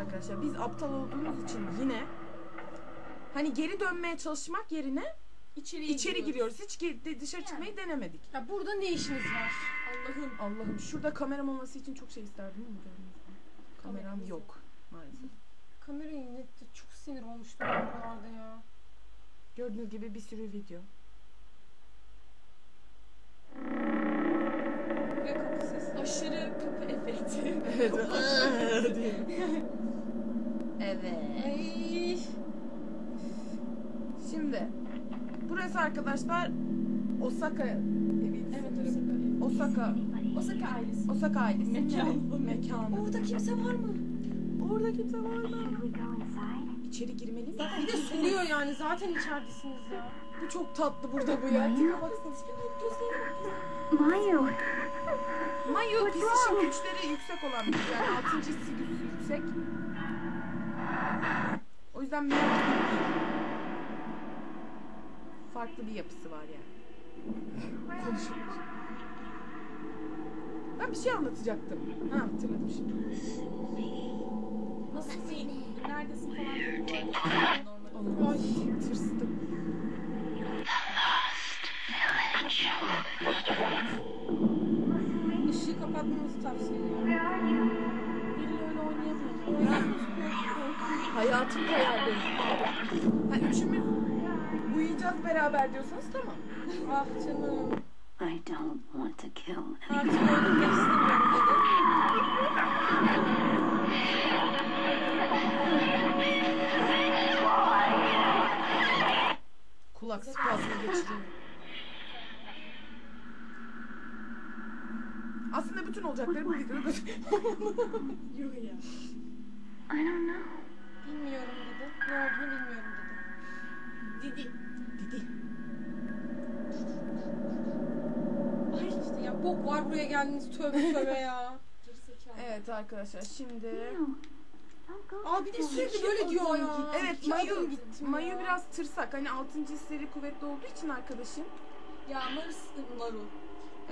Arkadaşlar biz aptal olduğumuz için yine hani geri dönmeye çalışmak yerine İçeri, içeri giriyoruz. Hiç de- dışarı çıkmayı denemedik. Ya burada ne işiniz var? Allah'ım. Allah'ım şurada kameram olması için çok şey isterdim mü? Kameram Kameramız yok maalesef. Kamerayı nette çok sinir olmuştum ben buralarda ya. Gördüğünüz gibi bir sürü video. Ve kapı sesi. Aşırı kapı efekti. Evet. evet. Ay. Şimdi burası arkadaşlar Osaka evi. Evet sanırım. Osaka. Osaka ailesi. Osaka ailesi. Mekan. Mekanı. Orada kimse var mı? Orada kimse var mı? İçeri girmeli mi? Bir de suluyor yani zaten içeridesiniz ya. Bu çok tatlı burada bu ya. Tipe baksana. Mayu, Mayu psişik güçleri yüksek olan bir yani altıncı hissi yüksek. O yüzden merak değil. Farklı bir yapısı var yani. Konuşuyoruz. Ben bir şey anlatacaktım. Ha hatırladım şimdi. Nasıl bir neredesin falan Hayatım hayallerim. Ha üçümüz uyuyacağız beraber diyorsanız tamam. Ah canım. I don't want to kill Artık öldürmek istemiyorum dedi. Kulak spazmı geçiriyor. Aslında bütün olacakları bu videoda Yuh ya. I don't know. Bilmiyorum dedi. Ne olduğunu bilmiyorum dedi. Didi. Didi. Ay işte ya bok var buraya geldiniz tövbe tövbe ya. Evet arkadaşlar şimdi. Aa bir de sürekli böyle diyor ya. Evet Mayu Mayu biraz tırsak. Hani 6. hisleri kuvvetli olduğu için arkadaşın. Ya Maris Naru.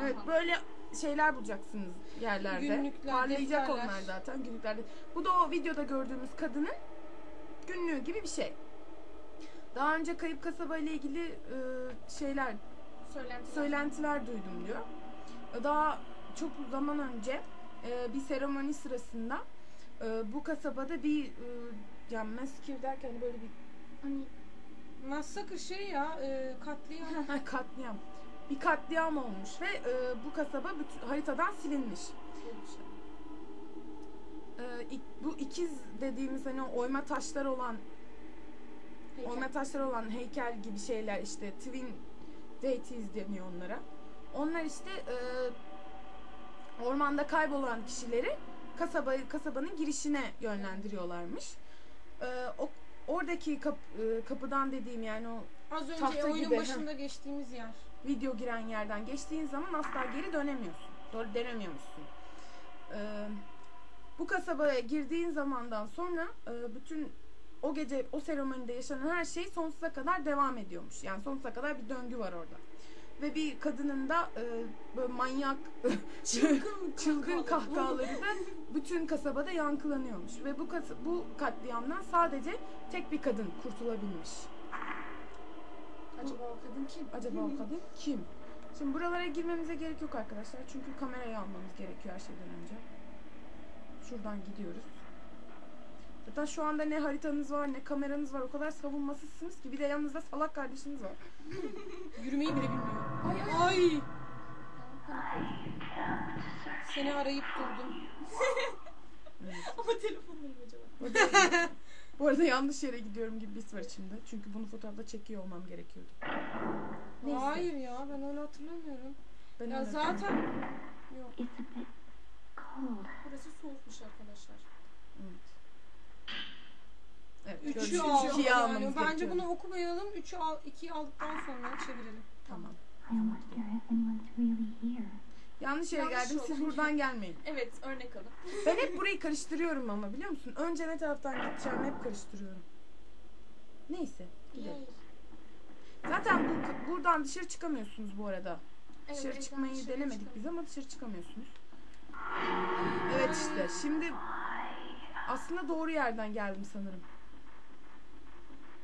Evet Aha. böyle şeyler bulacaksınız yerlerde. Günlükler, Parlayacak defterler. onlar zaten günlüklerde. Bu da o videoda gördüğümüz kadının günlüğü gibi bir şey. Daha önce kayıp kasaba ile ilgili e, şeyler Söylentiler. söylentiler duydum diyor. Daha çok zaman önce e, bir seremoni sırasında e, bu kasabada bir e, yani maskir derken hani böyle bir hani Massakre şey ya e, katliam. ha, katliam bir katliam olmuş ve e, bu kasaba bütün, haritadan silinmiş. E, ik- bu ikiz dediğimiz hani oyma taşlar olan Heykel. oyma taşları olan heykel gibi şeyler işte twin deities deniyor onlara. Onlar işte e, ormanda kaybolan kişileri kasaba kasabanın girişine yönlendiriyorlarmış. E, o oradaki kap- e, kapıdan dediğim yani o Az önce Tahta oyunun gibi, başında geçtiğimiz yer. video giren yerden geçtiğin zaman asla geri dönemiyorsun. Doğru dönemiyormuşsun. Ee, bu kasabaya girdiğin zamandan sonra e, bütün o gece o seremonide yaşanan her şey sonsuza kadar devam ediyormuş. Yani sonsuza kadar bir döngü var orada. Ve bir kadının da e, böyle manyak çılgın, çılgın kahkahaları da bütün kasabada yankılanıyormuş. Ve bu kas- bu katliamdan sadece tek bir kadın kurtulabilmiş. Acaba o kadın kim? Acaba o kadın kim? Şimdi buralara girmemize gerek yok arkadaşlar. Çünkü kamerayı almamız gerekiyor her şeyden önce. Şuradan gidiyoruz. Zaten şu anda ne haritanız var ne kameranız var. O kadar savunmasızsınız ki. Bir de yanınızda salak kardeşiniz var. Yürümeyi bile bilmiyor. Ay ay. Ay. Seni arayıp durdum. Ama telefondayım acaba. Bu arada yanlış yere gidiyorum gibi bir his var içimde. Çünkü bunu fotoğrafta çekiyor olmam gerekiyordu. Neyse. Hayır ya ben öyle hatırlamıyorum. Ben Ya öyle- zaten yok. Cold. Burası soğukmuş arkadaşlar. Evet. Evet. Üçü gördüğünüz al. ikiyi Yani. almamız Bence gerekiyor. bunu okumayalım. Üçü al, ikiyi aldıktan sonra çevirelim. Tamam. Yanlış yere geldim. Siz buradan gelmeyin. Evet örnek alın. Ben hep burayı karıştırıyorum ama biliyor musun? Önce ne taraftan gideceğimi hep karıştırıyorum. Neyse. Gidelim. Zaten bu, buradan dışarı çıkamıyorsunuz bu arada. Evet, dışarı çıkmayı dışarıya denemedik çıkalım. biz ama dışarı çıkamıyorsunuz. Evet işte şimdi Aslında doğru yerden geldim sanırım.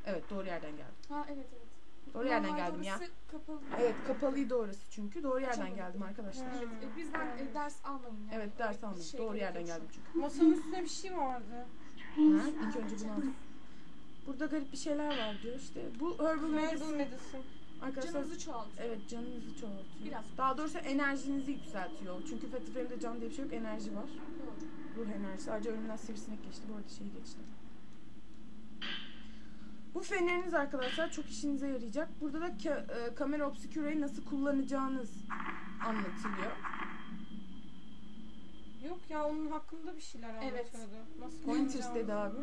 Evet doğru yerden geldim. Ha evet evet. Doğru yerden Normalde geldim ya. orası kapalı. Evet kapalıydı orası çünkü. Doğru yerden geldim arkadaşlar. Evet, e, bizden e, ders almayın yani. Evet ders almadım. Şey Doğru yerden gerekiyor geldim çünkü. Masanın üstünde bir şey vardı. Ha, ilk önce bunu aldım. Burada garip bir şeyler var diyor işte. Bu herbal Herbal medicine medicine. an. Arkadaşlar Canınızı çoğaltıyor. evet canınızı çoğaltıyor. Biraz. Daha doğrusu enerjinizi yükseltiyor. Çünkü Fatih Frame'de can diye bir şey yok enerji var. Doğru. Ruh enerjisi. Sadece önümden sivrisinek geçti. Bu arada şey geçti. Bu feneriniz arkadaşlar çok işinize yarayacak. Burada da ka- e, kamera obscure'yi nasıl kullanacağınız anlatılıyor. Yok ya onun hakkında bir şeyler Evet. anlatıyordu. Nasıl Pointers dedi abi.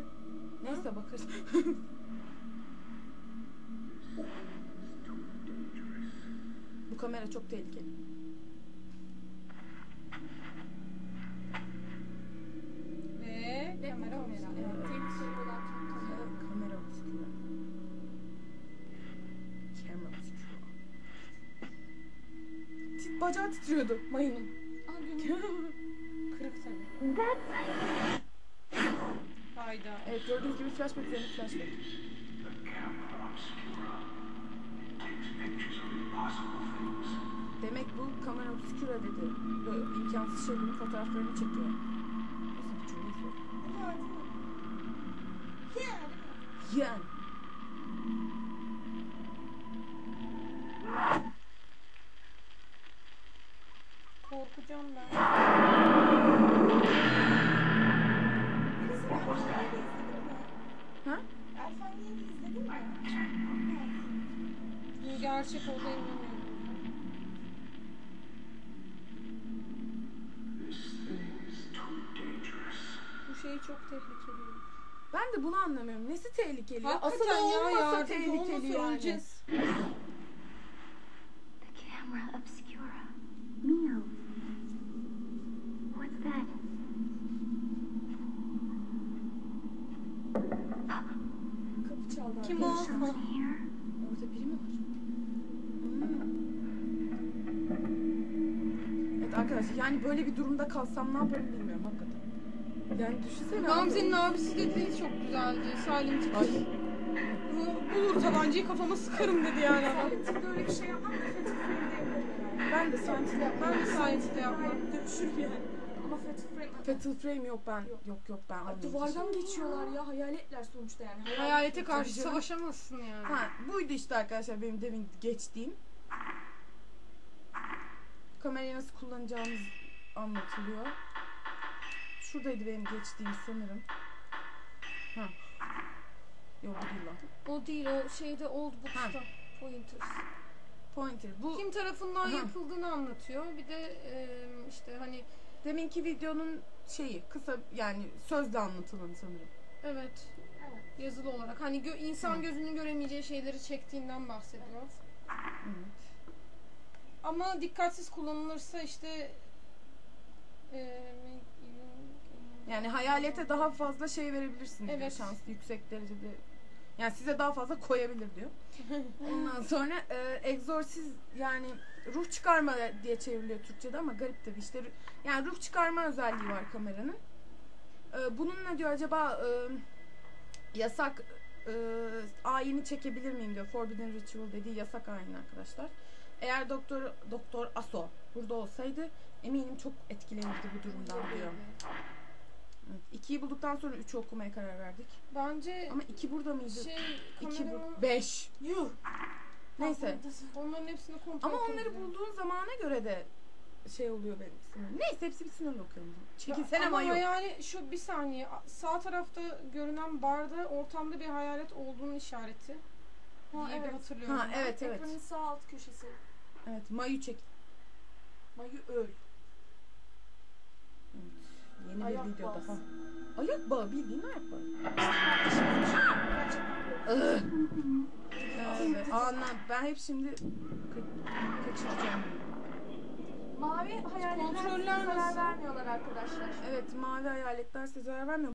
Neyse bakarız. Bu kamera çok tehlikeli. Ve kamera kamera. kamera. Evet. Olan kamera. Kamera obscure. Camera obscure. Tit bacağı titriyordu mayının. Kırık tabii. Hayda. Evet gördüğünüz gibi flashback üzerine flashback. Bu kamera obscura dedi. Böyle imkansız şeylerin fotoğraflarını çekiyor. Nasıl bir cümleyse. Yani. Korkacağım ben. Çok tehlikeli. Ben de bunu anlamıyorum. Nesi tehlikeli? ya? Hakikaten Asıl ya olmasa yardımcı tehlikeli olmasa yani. öleceğiz. The camera obscura. Mio. What's that? Kapı çaldı. Kim o? arkadaşlar. Someone here? Orada biri mi var? Hmm. Evet arkadaşlar yani böyle bir durumda kalsam ne yaparım bilmiyorum hakikaten. Yani düşünsene abi. Gamze'nin abisi dediği çok güzeldi. Hill. Ay. Bu- Bulur tabancayı kafama sıkarım dedi yani adam. Silent Hill'de öyle bir şey yapmam da yaparım. Ben de Hill yapmam. Ben de Hill'de yapmam. Dövüşür yani. Ama Fatih Frame... Fatal Frame yok ben. Yok. Yok yok, ben Ay. Duvardan geçiyorlar ya hayaletler sonuçta yani. Hayalet- Hayalete karşı canım. savaşamazsın yani. Ha buydu işte arkadaşlar benim demin geçtiğim. Kamerayı nasıl kullanacağımız anlatılıyor. Şuradaydı benim geçtiğim sanırım. Ha. Yok bu değil lan. O değil o şeyde Old Books'ta. Pointers. Pointer. Bu Kim tarafından Aha. yapıldığını anlatıyor. Bir de e, işte hani deminki videonun şeyi kısa yani sözle anlatılanı sanırım. evet Evet. yazılı olarak hani gö- insan Hı. gözünün göremeyeceği şeyleri çektiğinden bahsediyor. Evet. Ama dikkatsiz kullanılırsa işte e, Yani hayalete daha fazla şey verebilirsiniz diyor. Evet. Şans yüksek derecede. Yani size daha fazla koyabilir diyor. Ondan sonra e, egzorsiz yani ruh çıkarma diye çevriliyor Türkçe'de ama garip tabii işte yani ruh çıkarma özelliği var kameranın. E, bununla diyor acaba e, yasak e, ayini çekebilir miyim diyor. Forbidden Ritual dediği yasak ayin arkadaşlar. Eğer doktor doktor Aso burada olsaydı eminim çok etkilenirdi bu durumdan diyor. Evet. İkiyi bulduktan sonra üçü okumaya karar verdik. bence Ama iki burada mıydı? şey İki kameranın bu. Beş. Yuh. Neyse. onların hepsini kontrol Ama onları edebiliyor. bulduğun zamana göre de şey oluyor benim sınırım. Neyse hepsi bitsin öyle okuyalım. Çekilsene ama ama yok. yani şu bir saniye sağ tarafta görünen barda ortamda bir hayalet olduğunun işareti Ha, diye bir evet. hatırlıyorum. Ha evet evet. Ekranın sağ alt köşesi. Evet Mayu çek. Mayu öl. Evet. Bağı. daha. Ayak bağı bildiğin ayak bağı. Evet. Anlam. Ben hep şimdi ka- kaçıracağım. Mavi hayaletler size zarar vermiyorlar arkadaşlar. Evet mavi hayaletler size zarar vermiyor.